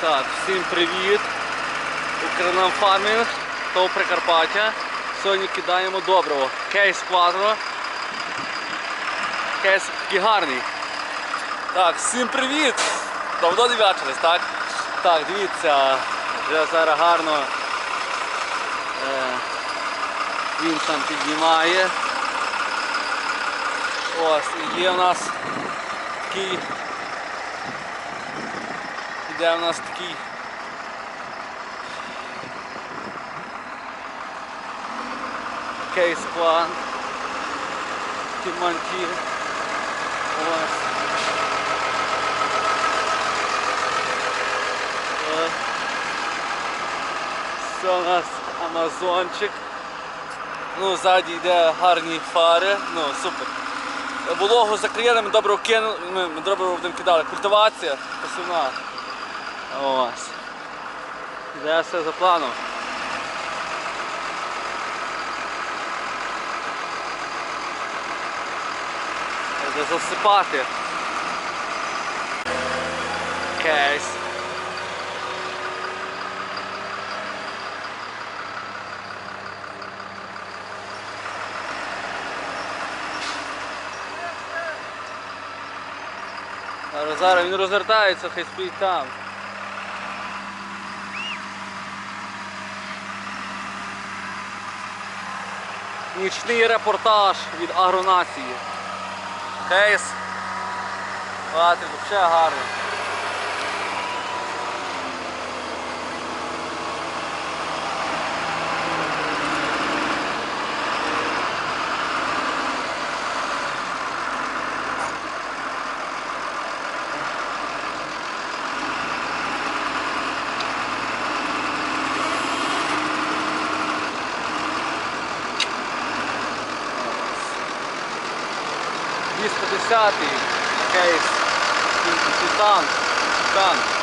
Так, всім привіт! Укрнам фармінг, то Прикарпаття. Сьогодні кидаємо доброго. Кейс квадро. Кейс такий гарний. Так, всім привіт! Давно не бачились, так? Так, дивіться, вже зараз гарно е, він там піднімає. Ось, і є у нас такий Іде у нас такий кейс план Тіманті. Ось. Ось. Це у нас Амазончик. Ну, ззаді йде гарні фари. Ну, супер. Вологу закриє, ми добре кинули, ми добре будемо кидали. Культивація посівна. Ось. Іде все за планом. Треба засипати. Кейс. Зараз, зараз він розвертається, хай стоїть там. Нічний репортаж від агронації. Кейс. Патрик, взагалі гарний. Десятий кейс Титан. Титан.